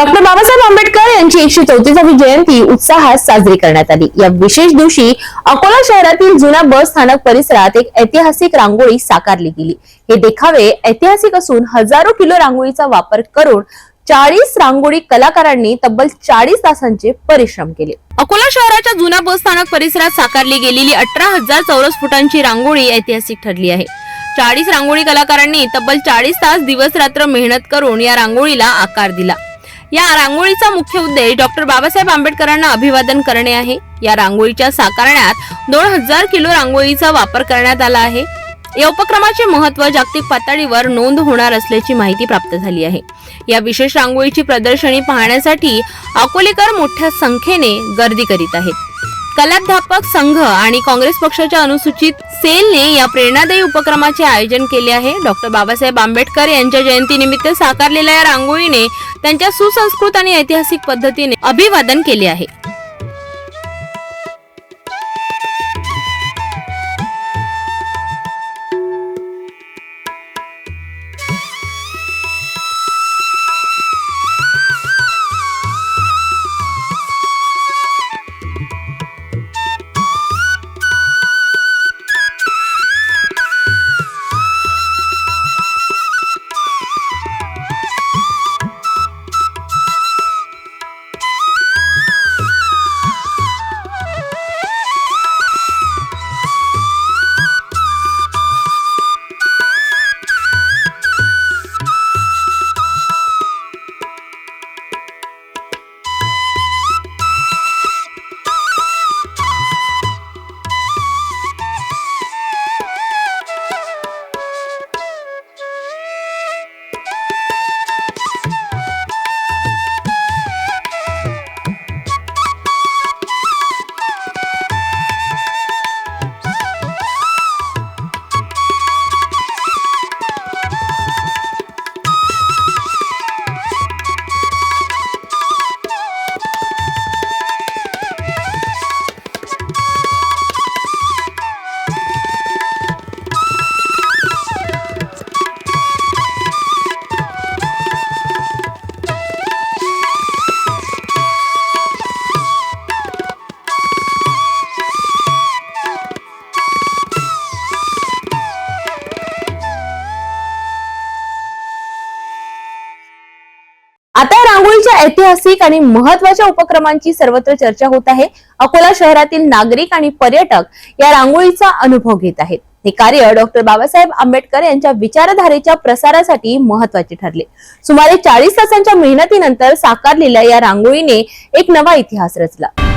Doctor Babasaheb Ambedkar यांची एकशे चौतीसावी जयंती उत्साहात साजरी करण्यात आली. या विशेष दिवशी अकोला शहरातील जुन्या बस स्थानक परिसरात एक ऐतिहासिक रांगोळी साकारली गेली. हे देखावे ऐतिहासिक असून हजारो किलो रांगोळीचा वापर करून चाळीस रांगोळी कलाकारांनी तब्बल चाळीस तासांचे परिश्रम केले. अकोला शहराच्या जुन्या बस स्थानक परिसरात साकारली गेलेली अठरा हजार चौरस फुटांची रांगोळी ऐतिहासिक ठरली आहे. चाळीस रांगोळी कलाकारांनी तब्बल चाळीस तास दिवस रात्र मेहनत करून या रांगोळीला आकार दिला. या रांगोळीचा मुख्य उद्देश डॉक्टर बाबासाहेब आंबेडकरांना अभिवादन करणे आहे. या रांगोळीच्या साकारण्यात दोन हजार किलो रांगोळीचा वापर करण्यात आला आहे. या उपक्रमाचे महत्त्व जागतिक पातळीवर नोंद होणार असल्याची माहिती प्राप्त झाली आहे. या विशेष रांगोळीची प्रदर्शनी पाहण्यासाठी अकोलेकर मोठ्या संख्येने गर्दी करीत आहेत. कलाध्यापक संघ आणि काँग्रेस पक्षाच्या अनुसूचित सेलने या प्रेरणादायी उपक्रमाचे आयोजन केले आहे. डॉक्टर बाबासाहेब आंबेडकर यांच्या जयंतीनिमित्त साकारलेल्या या रांगोळीने त्यांच्या सुसंस्कृत आणि ऐतिहासिक पद्धतीने अभिवादन केले आहे. आता रांगोळीच्या ऐतिहासिक आणि महत्त्वाच्या उपक्रमांची सर्वत्र चर्चा होत आहे. अकोला शहरातील नागरिक आणि पर्यटक या रांगोळीचा अनुभव घेत आहेत. हे कार्य डॉक्टर बाबासाहेब आंबेडकर यांच्या विचारधारेच्या प्रसारासाठी महत्त्वाचे ठरले. सुमारे चाळीस तासांच्या मेहनतीनंतर साकारलेल्या या रांगोळीने एक नवा इतिहास रचला.